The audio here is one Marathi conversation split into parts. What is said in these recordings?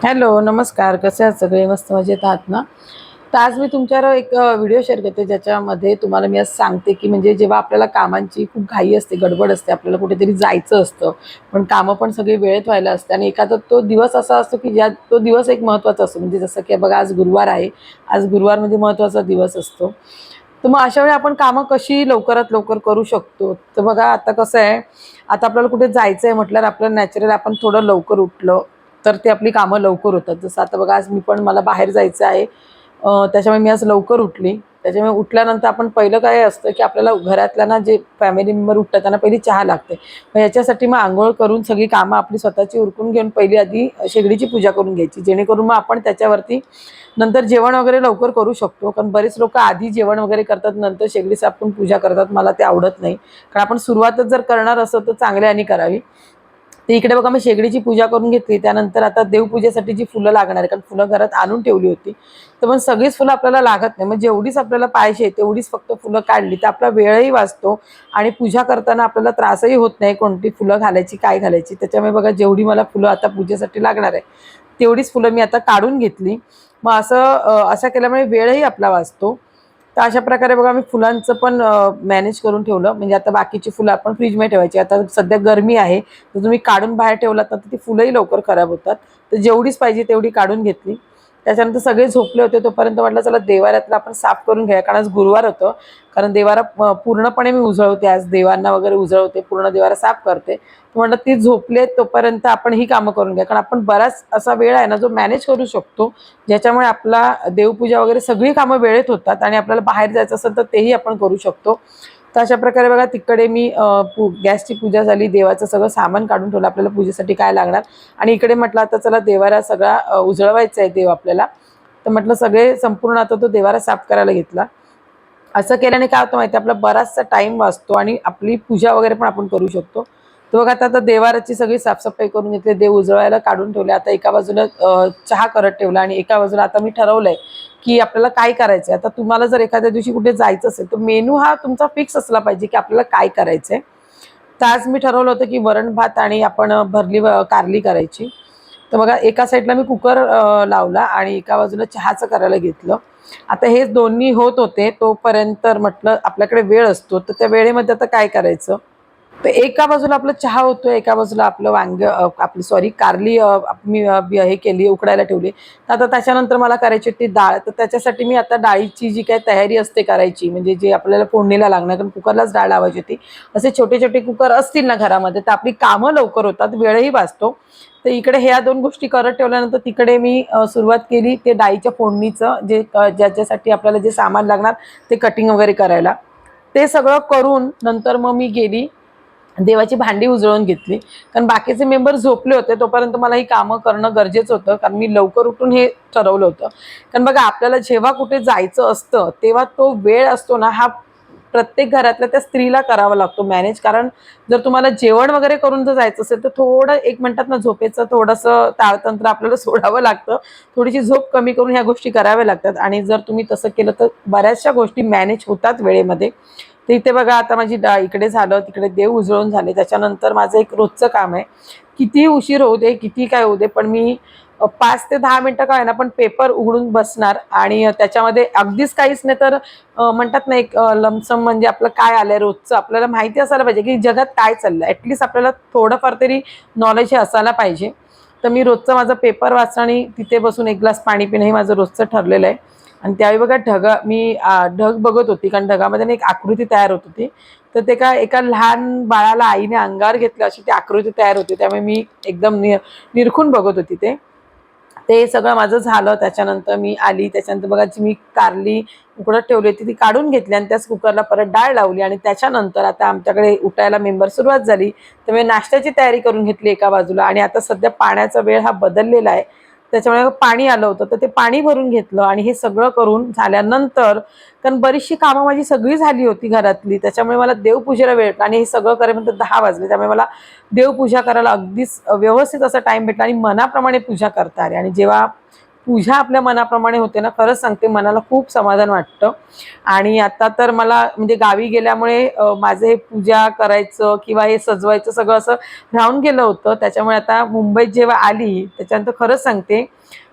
हॅलो नमस्कार. कसे आहात सगळे? मस्त मजेत आहात ना? तर आज मी तुमच्यावर एक व्हिडिओ शेअर करते ज्याच्यामध्ये तुम्हाला मी असं सांगते की म्हणजे जेव्हा आपल्याला कामांची खूप घाई असते गडबड असते आपल्याला कुठेतरी जायचं असतं पण कामं पण सगळी वेळेत व्हायला असते आणि एखादा तो दिवस असा असतो की ज्या तो दिवस एक महत्त्वाचा असतो. म्हणजे जसं की बघा आज गुरुवार आहे. आज गुरुवार म्हणजे महत्त्वाचा दिवस असतो. तर मग अशा वेळी आपण कामं कशी लवकरात लवकर करू शकतो? तर बघा आता कसं आहे आता आपल्याला कुठे जायचं आहे म्हटल्यावर आपलं नॅचरल आपण थोडं लवकर उठलं तर ते आपली कामं लवकर होतात. जसं आता बघा आज मी पण मला बाहेर जायचं आहे. त्याच्यामुळे मी आज लवकर उठली. त्याच्यामुळे उठल्यानंतर आपण पहिलं काय असतं की आपल्याला घरातल्यांना जे फॅमिली मेंबर उठतात त्यांना पहिली चहा लागते. मग याच्यासाठी मग आंघोळ करून सगळी कामं आपली स्वतःची उरकून घेऊन पहिली आधी शेगडीची पूजा करून घ्यायची. जेणेकरून मग आपण त्याच्यावरती नंतर जेवण वगैरे लवकर करू शकतो. कारण बरेच लोक आधी जेवण वगैरे करतात नंतर शेगडी सापडून पूजा करतात. मला ते आवडत नाही. कारण आपण सुरुवातच जर करणार असं तर चांगल्याने करावी. तर इकडे बघा मी शेगडीची पूजा करून घेतली. त्यानंतर आता देवपूजेसाठी जी फुलं लागणार आहे कारण फुलं घरात आणून ठेवली होती. तर मग सगळीच फुलं आपल्याला लागत नाही. मग जेवढीच आपल्याला पाहिजे तेवढीच फक्त फुलं काढली. तर आपला वेळही वाचतो आणि पूजा करताना आपल्याला त्रासही होत नाही कोणती फुलं घालायची काय घालायची. त्याच्यामुळे बघा जेवढी मला फुलं आता पूजेसाठी लागणार आहे तेवढीच फुलं मी आता काढून घेतली. मग असं अं, असं केल्यामुळे वेळही आपला वाचतो. तर अशा प्रकारे बघा मी फुलांचं पण मॅनेज करून ठेवलं. म्हणजे आता बाकीची फुलं आपण फ्रीजमध्ये ठेवायची. आता सध्या गरमी आहे. तर तुम्ही काढून बाहेर ठेवलात ना तर ती फुलंही लवकर खराब होतात. तर जेवढीच पाहिजे तेवढी काढून घेतली. त्याच्यानंतर सगळे झोपले होते तोपर्यंत म्हटलं चला देवाऱ्यातलं आपण साफ करून घ्या कारण आज गुरुवार होतं. कारण देवारा पूर्णपणे मी उजळवते आज देवांना वगैरे उजळवते पूर्ण देवारा साफ करते. म्हटलं ती झोपले तोपर्यंत आपण ही कामं करून घ्या. कारण आपण बराच असा वेळ आहे ना जो मॅनेज करू शकतो ज्याच्यामुळे आपला देवपूजा वगैरे सगळी कामं वेळेत होतात आणि आपल्याला बाहेर जायचं असेल तर तेही आपण करू शकतो. तर अशा प्रकारे बघा तिकडे मी पू गॅसची पूजा झाली देवाचं सगळं सामान काढून ठेवलं आपल्याला पूजेसाठी काय लागणार? आणि इकडे म्हटलं आता चला देवारा सगळा उजळवायचा आहे देव आपल्याला. तर म्हटलं सगळे संपूर्ण आता तो देवारा साफ करायला घेतला. असं केल्याने काय होतं माहिती आहे, आपला बराचसा टाइम वाचतो आणि आपली पूजा वगैरे पण आपण करू शकतो. तो बघा आता आता देवाराची सगळी साफसफाई करून घेतली देव उजळायला काढून ठेवले. आता एका बाजूला चहा करत ठेवला आणि एका बाजूला आता मी ठरवलंय की आपल्याला काय करायचंय. आता तुम्हाला जर एखाद्या दिवशी कुठे जायचं असेल तर मेनू हा तुमचा फिक्स असला पाहिजे की आपल्याला काय करायचंय. तर आज मी ठरवलं होतं की वरण भात आणि आपण भरली कारली करायची. तर बघा एका साईडला मी कुकर लावला आणि एका बाजूला चहाचं करायला घेतलं. आता हे दोन्ही होत होते तोपर्यंत म्हटलं आपल्याकडे वेळ असतो. तर त्या वेळेमध्ये आता काय करायचं? तर एका बाजूला आपलं चहा होतोय एका बाजूला आपलं वांग आपली सॉरी कारली मी हे केली उकडायला ठेवली. तर आता त्याच्यानंतर मला करायची होती डाळ. तर त्याच्यासाठी मी आता डाळीची जी काही तयारी असते करायची म्हणजे जे आपल्याला फोडणीला लागणार कारण कुकरलाच डाळ लावायची होती. असे छोटे छोटे कुकर असतील ना घरामध्ये तर आपली कामं लवकर होतात वेळही वाचतो. तर इकडे ह्या दोन गोष्टी करत ठेवल्यानंतर तिकडे मी सुरुवात केली ते डाळीच्या फोडणीचं जे ज्याच्यासाठी आपल्याला जे सामान लागणार ते कटिंग वगैरे करायला. ते सगळं करून नंतर मग मी गेली. देवाची भांडी उजळून घेतली. कारण बाकीचे मेंबर झोपले होते तोपर्यंत मला ही कामं करणं गरजेचं होतं. कारण मी लवकर उठून हे ठरवलं होतं. कारण बघा आपल्याला जेव्हा कुठे जायचं असतं तेव्हा तो वेळ असतो ना हा प्रत्येक घरातल्या त्या स्त्रीला करावा लागतो मॅनेज कारण जर तुम्हाला जेवण वगैरे करून जर जायचं असेल तर थोडं एक म्हणतात ना झोपेचं थोडंसं ताळतंत्र आपल्याला सोडावं लागतं. थोडीशी झोप कमी करून ह्या गोष्टी कराव्या लागतात. आणि जर तुम्ही तसं केलं तर बऱ्याचशा गोष्टी मॅनेज होतात वेळेमध्ये. तर इथे बघा आता माझी डा इकडे झालं तिकडे देव उजळून झाले. त्याच्यानंतर माझं एक रोजचं काम आहे. किती उशीर होऊ दे किती काय होऊ दे पण मी पाच ते दहा मिनटं काय ना पण पेपर उघडून बसणार. आणि त्याच्यामध्ये अगदीच काहीच नाही तर म्हणतात ना एक लमसम म्हणजे आपलं काय आलंय रोजचं आपल्याला माहिती असायला पाहिजे की जगात काय चाललं ॲटलिस्ट आपल्याला थोडंफार तरी नॉलेज हे असायला पाहिजे. तर मी रोजचं माझं पेपर वाचणं आणि तिथे बसून एक ग्लास पाणी पिणं हे माझं रोजचं ठरलेलं आहे. आणि त्यावेळी बघा ढगा मी ढग बघत होती कारण ढगामध्ये एक आकृती तयार होत होती. तर ते का एका लहान बाळाला आईने अंगावर घेतलं अशी ती आकृती तयार होती. त्यामुळे मी एकदम नि निरखून बघत होती ते. ते सगळं माझं झालं. त्याच्यानंतर मी आली. त्याच्यानंतर बघा जी मी कारली उकडत ठेवली होती ती काढून घेतली आणि त्याच कुकरला परत डाळ लावली. आणि त्याच्यानंतर आता आमच्याकडे उठायला मेंबर सुरुवात झाली. तर मी नाश्त्याची तयारी करून घेतली एका बाजूला. आणि आता सध्या पाण्याचा वेळ हा बदललेला आहे. त्याच्यामुळे पाणी आलं होतं. तर ते पाणी भरून घेतलं आणि हे सगळं करून झाल्यानंतर कारण बरीचशी कामं माझी सगळी झाली होती घरातली त्याच्यामुळे मला देवपूजेला वेळ आणि हे सगळं करेपर्यंत दहा वाजले. त्यामुळे मला देवपूजा करायला अगदीच व्यवस्थित असा टाईम भेटला आणि मनाप्रमाणे पूजा करता आली. आणि जेव्हा पूजा आपल्या मनाप्रमाणे होते ना खरंच सांगते मनाला खूप समाधान वाटतं. आणि आता तर मला म्हणजे गावी गेल्यामुळे माझं हे पूजा करायचं किंवा हे सजवायचं सगळं असं राहून गेलं होतं. त्याच्यामुळे आता मुंबईत जेव्हा आली त्याच्यानंतर खरंच सांगते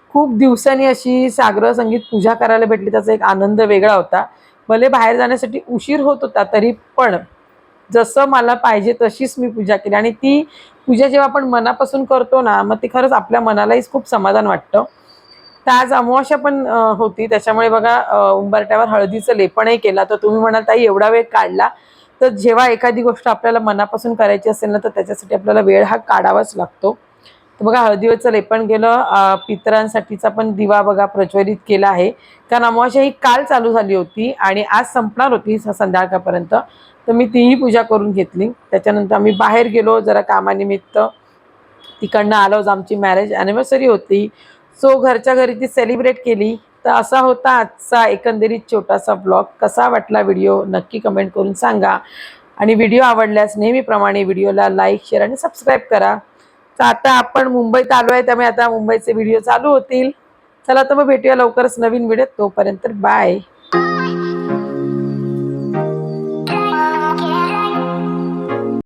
खूप दिवसांनी अशी सागर संगीत पूजा करायला भेटली. त्याचा एक आनंद वेगळा होता. भले बाहेर जाण्यासाठी उशीर होत होता तरी पण जसं मला पाहिजे तशीच मी पूजा केली. आणि ती पूजा जेव्हा आपण मनापासून करतो ना मग ती खरंच आपल्या मनालाही खूप समाधान वाटतं. तर आज अमावस्या पण होती. त्याच्यामुळे बघा उंबरट्यावर हळदीचं लेपणही केला. तर तुम्ही म्हणाल ताई एवढा वेळ काढला. तर जेव्हा एखादी गोष्ट आपल्याला मनापासून करायची असेल ना तर त्याच्यासाठी आपल्याला वेळ हा काढावाच लागतो. तर बघा हळदीवरचं लेपण केलं पितरांसाठीचा पण दिवा बघा प्रज्वलित केला आहे. कारण अमावस्या ही काल चालू झाली होती आणि आज संपणार होती स- संध्याकाळपर्यंत. तर मी तीही पूजा करून घेतली. त्याच्यानंतर आम्ही बाहेर गेलो जरा कामानिमित्त. तिकडनं आलोच आमची मॅरेज ॲनिव्हर्सरी होती. सो घरच्या घरी ती सेलिब्रेट केली. तर असा होता आजचा एकंदरीत छोटासा ब्लॉग कसा वाटला व्हिडिओ नक्की कमेंट करून सांगा. आणि व्हिडिओ आवडल्यास नेहमीप्रमाणे व्हिडिओला लाईक शेअर आणि सबस्क्राईब करा. तर आता आपण मुंबईत आलो आहे त्यामुळे आता मुंबईचे व्हिडिओ चालू होतील. चला तर मग भेटूया लवकरच नवीन व्हिडिओ तोपर्यंत बाय